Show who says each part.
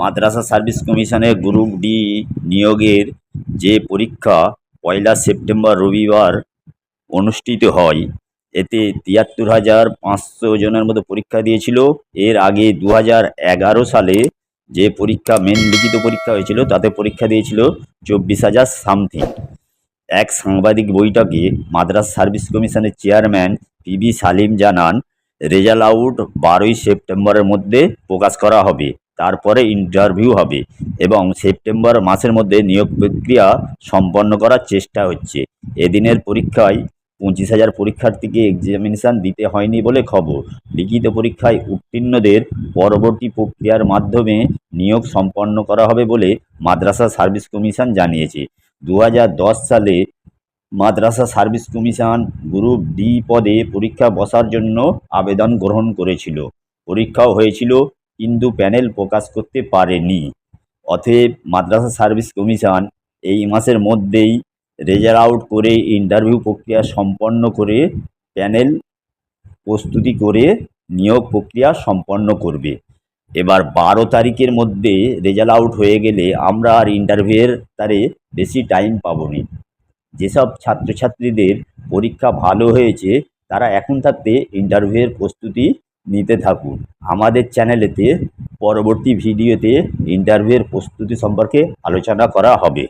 Speaker 1: মাদ্রাসা service কমিশনের group D নিয়োগের যে পরীক্ষা পয়লা সেপ্টেম্বর রবিবার অনুষ্ঠিত হয়, এতে তিয়াত্তর হাজার পাঁচশো জনের মতো পরীক্ষা দিয়েছিল। এর আগে দু হাজার এগারো সালে যে পরীক্ষা মেন লিখিত পরীক্ষা হয়েছিল, তাতে পরীক্ষা দিয়েছিল চব্বিশ হাজার সামথিং। এক সাংবাদিক বৈঠকে মাদ্রাস সার্ভিস কমিশনের চেয়ারম্যান পিবি সালিম জানান, রেজাল্ট আউট বারোই সেপ্টেম্বরের মধ্যে প্রকাশ করা হবে। তারপরে ইন্টারভিউ হবে এবং সেপ্টেম্বর মাসের মধ্যে নিয়োগ প্রক্রিয়া সম্পন্ন করার চেষ্টা হচ্ছে। এদিনের পরীক্ষায় পঁচিশ হাজার পরীক্ষার্থীকে এক্সামিনেশান দিতে হয়নি বলে খবর। লিখিত পরীক্ষায় উত্তীর্ণদের পরবর্তী প্রক্রিয়ার মাধ্যমে নিয়োগ সম্পন্ন করা হবে বলে মাদ্রাসা সার্ভিস কমিশন জানিয়েছে। দু হাজার দশ সালে Madrasah service commission group D পদে পরীক্ষা বসার জন্য আবেদন গ্রহণ করেছিল। পরীক্ষাও হয়েছিল কিন্তু প্যানেল প্রকাশ করতে পারেনি। অতএব মাদ্রাসা সার্ভিস কমিশন এই মাসের মধ্যেই রেজাল্ট আউট করে ইন্টারভিউ প্রক্রিয়া সম্পন্ন করে প্যানেল প্রস্তুতি করে নিয়োগ প্রক্রিয়া সম্পন্ন করবে। এবার বারো তারিখের মধ্যে রেজাল্ট আউট হয়ে গেলে আমরা আর ইন্টারভিউয়ের তারে বেশি টাইম পাবো নি। যেসব ছাত্রছাত্রীদের পরীক্ষা ভালো হয়েছে, তারা এখন থাকতে ইন্টারভিউয়ের প্রস্তুতি নিতে থাকুন। আমাদের চ্যানেলেতে পরবর্তী ভিডিওতে ইন্টারভিউয়ের প্রস্তুতি সম্পর্কে আলোচনা করা হবে।